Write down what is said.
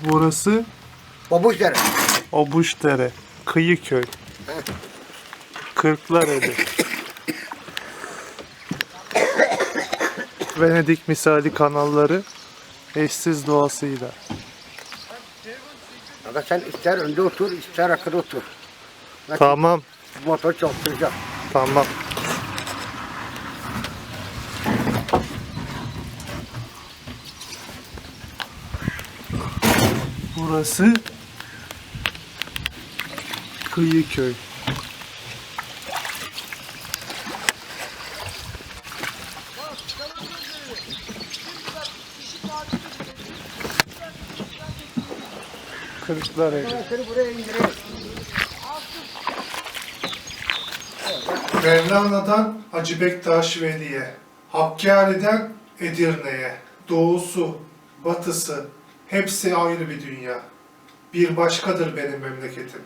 Burası Babuşdere. Obuşdere, Kıyıköy. Kırklareli. Venedik misali kanalları eşsiz doğasıyla. Aga sen ister önde otur, ister arkada otur. Bak, Tamam, Motor çalıştıracak. tamam. Burası. Kırklareli. Seni buraya indireyim. Mevlana'dan Hacı Bektaş Veli'ye, Hakkari'den Edirne'ye, doğusu, batısı hepsi ayrı bir dünya. Bir başkadır benim memleketim.